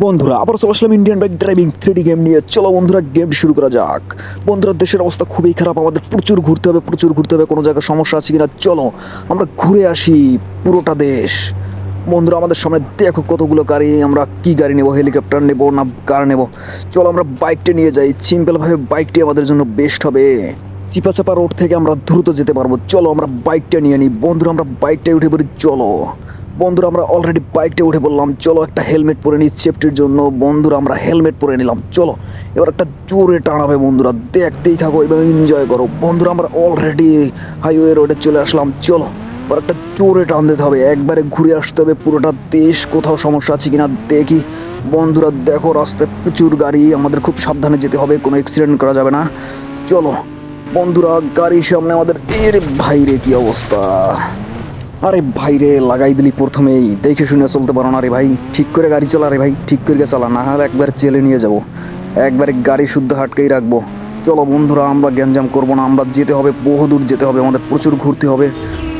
বন্ধুরা আবার চলে আসলাম Indian bike driving three D game নিয়ে। চলো বন্ধুরা গেম শুরু করা যাক। বন্ধুরা, দেশের অবস্থা খুবই খারাপ, আমাদের প্রচুর ঘুরতে হবে, প্রচুর ঘুরতে হবে, কোনো জায়গায় সমস্যা আছে কিনা? চলো, আমরা ঘুরে আসি পুরোটা দেশ। বন্ধুরা, আমাদের সামনে দেখো কতগুলো গাড়ি, আমরা কি গাড়ি নেব, হেলিকপ্টার নেব না কার নেব? চলো, আমরা বাইকটা নিয়ে যাই। সিম্পলভাবে বাইকটি আমাদের জন্য বেস্ট হবে। চিপা চাপা রোড থেকে আমরা দ্রুত যেতে পারব। চলো, আমরা বাইকটা নিয়ে নিই বন্ধুরা, আমরা বাইকটায় উঠে পড়ি। চলো। বন্ধুরা, আমরা অলরেডি বাইকটা উঠে পড়লাম। চলো একটা হেলমেট পরে নিই সেফটির জন্য। বন্ধুরা, আমরা হেলমেট পরে নিলাম। চলো, এবার একটা জোরে টানাবে বন্ধুরা। দেখতেই থাকো এবং এনজয় করো। বন্ধুরা, আমরা অলরেডি হাইওয়ে রোডে চলে আসলাম। চলো, এবার একটা জোরে টান দিতে হবে। একবারে ঘুরে আসতে হবে। পুরোটা দেশ কোথাও সমস্যা আছে কিনা দেখি। বন্ধুরা, দেখো, রাস্তায় প্রচুর গাড়ি। আমাদের খুব সাবধানে যেতে হবে। কোনো অ্যাক্সিডেন্ট করা যাবে না। চলো, বন্ধুরা, গাড়ির সামনে আমাদের এর ভাইরে কি অবস্থা? আরে ভাই রে, লাগাই দিলি প্রথমেই। দেখে শুনে চলতে পারো না রে ভাই। ঠিক করে গাড়ি চালা রে ভাই, ঠিক করে চালা, না হলে একবার চেলে নিয়ে যাব। একবারে গাড়ি শুদ্ধ হাটকেই রাখব। চলো বন্ধুরা, আমরা গ্যাঞ্জাম করব না, আমরা যেতে হবে, বহুদূর যেতে হবে, আমাদের প্রচুর ঘুরতে হবে।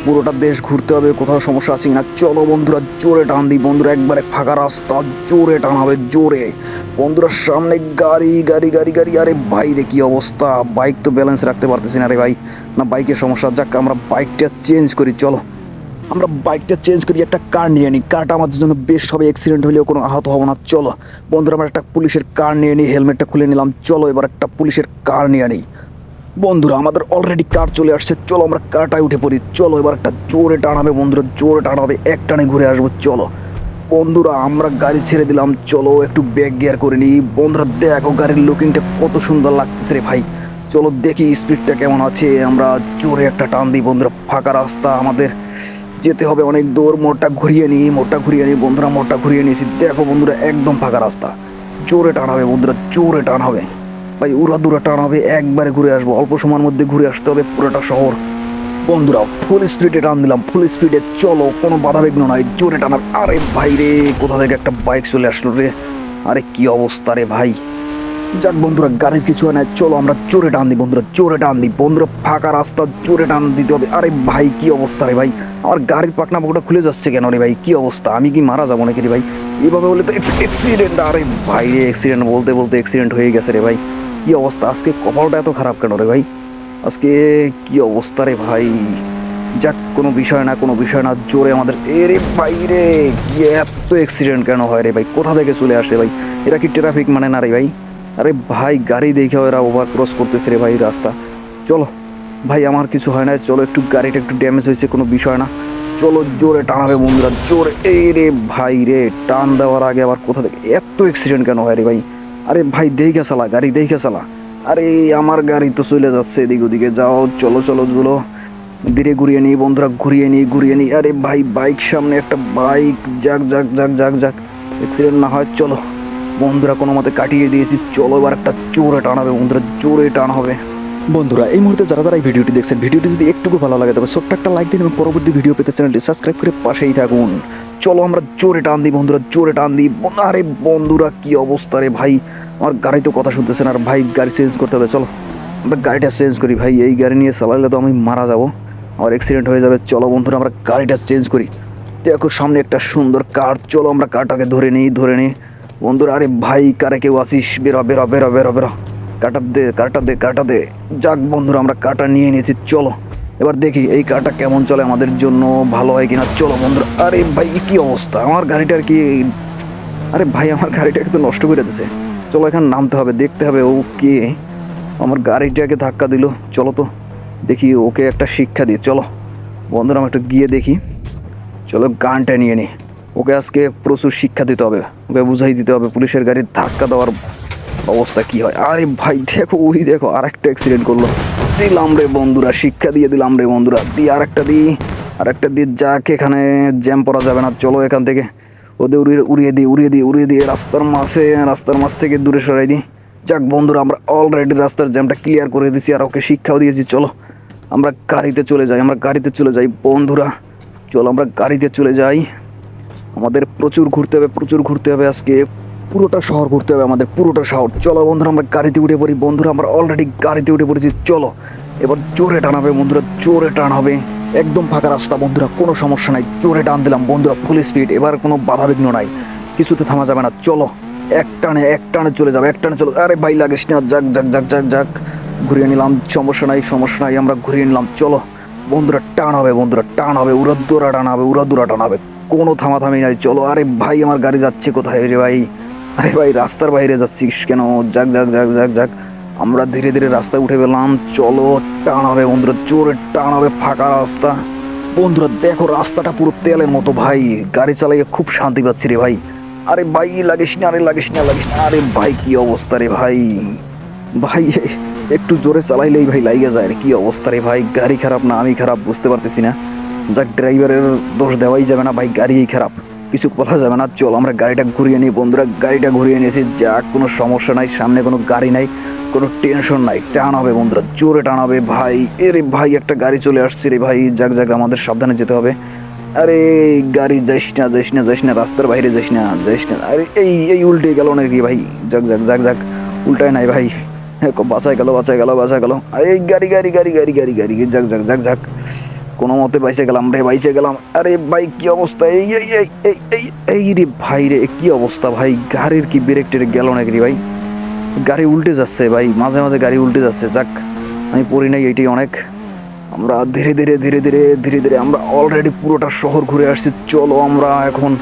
পুরোটা দেশ ঘুরতে হবে, কোথাও সমস্যা আছে না। চলো বন্ধুরা, জোরে টান দিই। বন্ধুরা, একবারে ফাঁকা রাস্তা, জোরে টান হবে, জোরে। বন্ধুরা, সামনে গাড়ি গাড়ি গাড়ি গাড়ি। আরে ভাই রে, কি অবস্থা? বাইক তো ব্যালেন্স রাখতে পারতেছি না রে ভাই। না বাইকের সমস্যা, যাক, আমরা বাইকটা চেঞ্জ করি, চলো। আমরা বাইকটা চেঞ্জ করি, একটা কার নিয়ে নিই। কারটা আমাদের জন্য বেস্ট হবে অ্যাক্সিডেন্ট হলেও কোনো আহত হব না। চলো, বন্ধুরা, আমরা একটা পুলিশের কার নিয়ে নিই, হেলমেটটা খুলে নিলাম। চলো, এবার একটা পুলিশের কার নিয়ে নিই। বন্ধুরা, আমাদের অলরেডি কার চলে আসছে। চলো, আমরা কারটায় উঠে পড়ি। চলো, এবার একটা জোরে টানাবে বন্ধুরা, জোরে টানাবে। এক টানে ঘুরে আসব, চলো। বন্ধুরা, আমরা গাড়ি ছেড়ে দিলাম। চলো, একটু ব্যাক গিয়ার করে নিই। বন্ধুরা, দেখো গাড়ির লুকিংটা কত সুন্দর লাগতেছে রে ভাই। চলো, দেখি স্পিডটা কেমন আছে। আমরা জোরে একটা টান দিই, বন্ধুরা। ফাঁকা রাস্তা আমাদের। যেতে হবে অনেক দূর, মোড়টা ঘুরিয়ে নিই, মোড়টা ঘুরিয়ে নিই, বন্ধুরা মোড়টা ঘুরিয়ে নিয়েছি। দেখো বন্ধুরা, একদম ফাঁকা রাস্তা। জোরে টান হবে বন্ধুরা, জোরে টান হবে। ভাই, উড়া দূরে টান হবে, একবারে ঘুরে আসব। অল্প সময়ের মধ্যে ঘুরে আসতে হবে পুরোটা শহর। বন্ধুরা ফুল স্পিডে টান দিলাম ফুল স্পিডে চলো, কোনো বাধা বিঘ্ন নাই, জোরে টানার। আরে ভাই রে, কোথা থেকে একটা বাইক চলে আসলো রে? আরে কি অবস্থা রে ভাই? যাক বন্ধুরা, গাড়ির কিছু হয় না চলো আমরা জোরে টান দিই বন্ধুরা জোরে টান দিই। বন্ধুরা, ফাঁকা রাস্তা জোরে টান দিতে হবে। আরে ভাই, কি অবস্থা রে ভাই? আমার গাড়ির পাকনা পাকটা খুলে যাচ্ছে কেন রে ভাই? কি অবস্থা? আমি কি মারা যাব নাকি রে ভাই? এভাবে বলে তো অ্যাক্সিডেন্ট আরে ভাই রে অ্যাক্সিডেন্ট বলতে বলতে অ্যাক্সিডেন্ট হয়ে গেছে রে ভাই। কি অবস্থা? আজকে কপালটা এত খারাপ কেন রে ভাই? আজকে কি অবস্থা রে ভাই? যাক, কোনো বিষয় না, কোনো বিষয় না, জোরে আমাদের এ রে ভাই রে এত অ্যাক্সিডেন্ট কেন হয় রে ভাই? কোথা থেকে চলে আসে ভাই? এরা কি ট্রাফিক মানে না রে ভাই? আরে ভাই, গাড়ি দেখে ওরা ওভার ক্রস করতেছে রে ভাই রাস্তা। চলো, ভাই আমার কিছু হয় না, চলো একটু গাড়িটা একটু ড্যামেজ হয়েছে, কোনো বিষয় না। চলো জোরে টানাবে বন্ধুরা, জোরে। এই রে ভাই রে, টান দেওয়ার আগে আবার কোথা থেকে, এত অ্যাক্সিডেন্ট কেন হয় রে ভাই? আরে ভাই, দেখে চালা, গাড়ি দেখে চালা। আরে আমার গাড়ি তো চলে যাচ্ছে এদিক ওদিকে, যাও, চলো চলো চলো। ধীরে ঘুরিয়ে নিই বন্ধুরা, ঘুরিয়ে নিই ঘুরিয়ে নিই। আরে ভাই বাইক সামনে একটা বাইক যাক যাক যাক যাক যাক। অ্যাক্সিডেন্ট না হয়, চলো। বন্ধুরা, কোনো মতে কাটিয়ে দিয়েছি। চলো এবার একটা জোরে টান হবে বন্ধুরা, জোরে টান হবে। বন্ধুরা, এই মুহূর্তে যারা যারা এই ভিডিওটি দেখছেন, ভিডিওটি যদি একটুকু ভালো লাগে, তবে ছোট্ট একটা লাইক দিন এবং পরবর্তী ভিডিও পেতে চ্যানেলটি সাবস্ক্রাইব করে পাশেই থাকুন। চলো আমরা জোরে টান দিই বন্ধুরা, জোরে টান দিই। আরে বন্ধুরা, কি অবস্থা রে ভাই? আমার গাড়ি তো কথা শুনতেছে না আর ভাই গাড়ি চেঞ্জ করতে হবে। চলো, আমরা গাড়িটা চেঞ্জ করি ভাই। এই গাড়ি নিয়ে চালালে তো আমি মারা যাব। আমার অ্যাক্সিডেন্ট হয়ে যাবে। চলো বন্ধুরা, আমরা গাড়িটা চেঞ্জ করি। দেখো সামনে একটা সুন্দর কার চলো আমরা কারটাকে ধরে নিই ধরে নিই। বন্ধুরা, আরে ভাই, কারে কেউ আসিস? বেরো বেরো বেরো বেরো বেরো। কাটা দে কাটা দে কাটা দে। যাক বন্ধুরা, আমরা কাটা নিয়ে নিয়েছি, চলো। এবার দেখি এই কারটা কেমন চলে আমাদের জন্য, ভালো হয় কিনা। চলো বন্ধুরা, আরে ভাই, কি অবস্থা? আমার গাড়িটার কি আরে ভাই, আমার গাড়িটাকে তো নষ্ট করে দিছে। চলো এখানে নামতে হবে, দেখতে হবে ও কে আমার গাড়িটাকে ধাক্কা দিল, চলো তো। দেখি ওকে একটা শিক্ষা দিই, চলো। বন্ধুরা, আমি একটু গিয়ে দেখি। চলো গানটা নিয়ে নিই ওকে আজকে প্রচুর শিক্ষা দিতে হবে, ওকে বুঝাই দিতে হবে, পুলিশের গাড়ির ধাক্কা দেওয়ার অবস্থা কি হয়। আরে ভাই, দেখো, ওই দেখো আর একটা অ্যাক্সিডেন্ট করল। দিলাম রে বন্ধুরা, শিক্ষা দিয়ে দিলাম রে বন্ধুরা। দিয়ে আর একটা দিই আর একটা দিয়ে যাক, এখানে জ্যাম পড়া যাবে না, চলো এখান থেকে। ওদের উড়িয়ে উড়িয়ে দিই উড়িয়ে দিই উড়িয়ে দিয়ে রাস্তার মাঝে রাস্তার মাঝ থেকে দূরে সরাই দিই যাক বন্ধুরা, আমরা অলরেডি রাস্তার জ্যামটা ক্লিয়ার করে দিয়েছি আর ওকে শিক্ষাও দিয়েছি, চলো। আমরা গাড়িতে চলে যাই, আমরা গাড়িতে চলে যাই, বন্ধুরা। চলো, আমরা গাড়িতে চলে যাই। আমাদের প্রচুর ঘুরতে হবে, প্রচুর ঘুরতে হবে আজকে। পুরোটা শহর ঘুরতে হবে আমাদের, পুরোটা শহর। চলো বন্ধুরা, আমরা গাড়িতে উঠে পড়ি। বন্ধুরা, আমরা অলরেডি গাড়িতে উঠে পড়েছি। চলো, এবার জোরে টান হবে বন্ধুরা, জোরে টান হবে। একদম ফাঁকা রাস্তা বন্ধুরা, কোনো সমস্যা নাই। জোরে টান দিলাম বন্ধুরা ফুল স্পিড এবার কোনো বাধা বিঘ্ন নাই। কিছুতে থামা যাবে না। চলো, এক টানে এক টানে চলে যাবে, এক টানে চলো। আরে ভাই, লাগিস না। যাক যাক যাক যাক যাক। ঘুরিয়ে নিলাম। সমস্যা নাই সমস্যা নাই, আমরা ঘুরিয়ে নিলাম। চলো, বন্ধুরা, টান হবে বন্ধুরা, টান হবে। উড়াদুরা টান হবে, উড়াদুরা টান হবে। কোনো থামাথামি নাই। চলো, আরে ভাই, আমার গাড়ি যাচ্ছে কোথায় রে ভাই? আরে ভাই, রাস্তার বাইরে যাচ্ছিস কেন? যাক যাক যাক যাক যাক। আমরা ধীরে ধীরে রাস্তায় উঠে পেলাম চলো, টান হবে বন্ধুরা, জোরে টান হবে ফাঁকা রাস্তা। বন্ধুরা, দেখো রাস্তাটা পুরো তেলের মতো ভাই। গাড়ি চালাইয়ে খুব শান্তি পাচ্ছি রে ভাই। আরে ভাই, লাগিস না, আরে লাগিস না লাগিস না। আরে ভাই, কি অবস্থা রে ভাই? ভাই, একটু জোরে চালাইলেই ভাই লাইগা যায়। রে কি অবস্থা রে ভাই? গাড়ি খারাপ না, আমি খারাপ, বুঝতে পারতেছি না। যাক ড্রাইভারের দোষ দেওয়াই যাবে না, ভাই, গাড়িই খারাপ। কিছু বলা যাবে না, চল, আমরা গাড়িটা ঘুরিয়ে নিই, বন্ধুরা, গাড়িটা ঘুরিয়ে নিয়েছি, যাক, কোনো সমস্যা নাই, সামনে কোনো গাড়ি নাই, কোনো টেনশন নাই, টান হবে বন্ধুরা, জোরে টান হবে, ভাই, এরে ভাই, একটা গাড়ি চলে আসছে রে ভাই, যাক যাক, আমাদের সাবধানে যেতে হবে। আরে, গাড়ি যাইস না যাইস না যাইস না, রাস্তার বাইরে যাইস না যাইস না, আরে, এই এই উল্টে গেল নাকি ভাই, যাক যাক যাক যাক, উল্টায় নাই ভাই বাঁচায় গেল বাঁচায় গেল বাঁচা গেল এই গাড়ি গাড়ি গাড়ি গাড়ি গাড়ি গাড়ি, যাক যাক যাক যাক। কোনো মতে বাইসে গেলাম রে বাইসে গেলাম। আরে ভাই, কি অবস্থা? এই এই এই এই এই এই রে ভাই রে, কি অবস্থা ভাই? গাড়ির কি ব্রেক টেরে গেল নাকি রে ভাই? গাড়ি উল্টে যাচ্ছে ভাই, মাঝে মাঝে গাড়ি উল্টে যাচ্ছে। যাক, আমি পড়ি নাই এইটাই অনেক। আমরা ধীরে ধীরে ধীরে ধীরে ধীরে ধীরে আমরা অলরেডি পুরোটা শহর ঘুরে আসছি। চলো আমরা এখন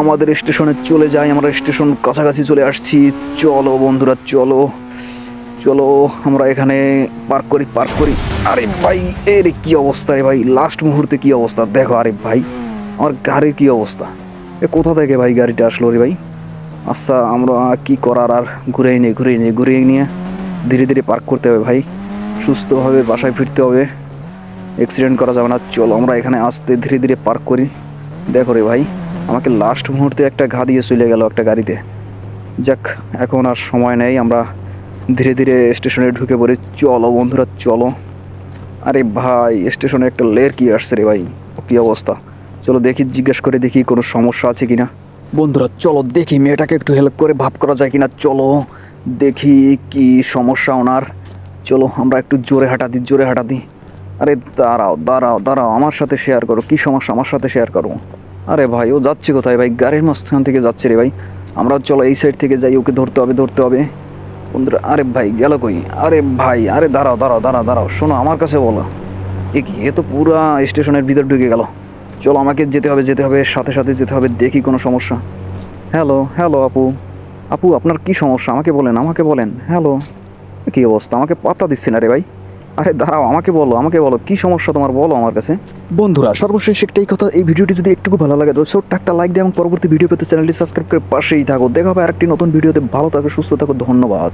আমাদের স্টেশনে চলে যাই, আমরা স্টেশন কাছাকাছি চলে আসছি। চলো বন্ধুরা, চলো চলো, আমরা এখানে পার্ক করি পার্ক করি। আরে ভাই, এর কি অবস্থা রে ভাই? লাস্ট মুহূর্তে কি অবস্থা? দেখো, আরে ভাই, আমার গাড়ির কি অবস্থা? এ কোথা থেকে ভাই গাড়িটা আসলো রে ভাই? আচ্ছা আমরা কি করার আর? ঘুরেই নিয়ে ঘুরেই নিয়ে ঘুরিয়ে নিয়ে ধীরে ধীরে পার্ক করতে হবে ভাই। সুস্থভাবে বাসায় ফিরতে হবে। অ্যাক্সিডেন্ট করা যাবে না। চলো, আমরা এখানে আসতে ধীরে ধীরে পার্ক করি। দেখো রে ভাই, আমাকে লাস্ট মুহূর্তে একটা ঘা দিয়ে চলে গেল একটা গাড়িতে। যাক, এখন আর সময় নেই, আমরা ধীরে ধীরে স্টেশনে ঢুকে পড়ি। চলো বন্ধুরা, চলো। আরে ভাই, স্টেশনে একটা লের কি আসছে রে ভাই? কি অবস্থা? চলো দেখি, জিজ্ঞেস করে দেখি কোনো সমস্যা আছে কিনা। বন্ধুরা, চলো দেখি মেয়েটাকে একটু হেল্প করে ভাব করা যায় কিনা। চলো দেখি কি সমস্যা ওনার। চলো, আমরা একটু জোরে হাঁটা দিই, জোরে হাঁটা দিই। আরে দাঁড়াও দাঁড়াও দাঁড়াও, আমার সাথে শেয়ার করো। কি সমস্যা? আমার সাথে শেয়ার করো। আরে ভাই, ও যাচ্ছে কোথায় ভাই? গাড়ির মাঝখান থেকে যাচ্ছে রে ভাই। আমরা চলো এই সাইড থেকে যাই, ওকে ধরতে হবে ধরতে হবে। বন্ধুরা, আরে ভাই, গেল কই? আরে ভাই, আরে দাঁড়াও দাঁড়াও দাঁড়াও দাঁড়াও, শোনো, আমার কাছে বলো। এ কি? এ তো পুরা স্টেশনের ভিতর ঢুকে গেল। চলো, আমাকে যেতে হবে যেতে হবে, সাথে সাথে যেতে হবে, দেখি কোনো সমস্যা। হ্যালো হ্যালো, আপু। আপু, আপনার কি সমস্যা? আমাকে বলেন আমাকে বলেন। হ্যালো। কি অবস্থা? আমাকে পাত্তা দিচ্ছে না রে ভাই। আরে দাঁড়াও, আমাকে বলো আমাকে বলো, কি সমস্যা তোমার? বলো আমার কাছে। বন্ধুরা, সর্বশেষ একটাই কথা, এই ভিডিওটি যদি একটু ভালো লাগে, তো ছোট্ট একটা লাইক দিয়ে এবং পরবর্তী ভিডিও পেতে চ্যানেলটি সাবস্ক্রাইব করে পাশেই থাকো। দেখা হবে আরেকটি নতুন ভিডিওতে ভালো থাকো, সুস্থ থাকো, ধন্যবাদ।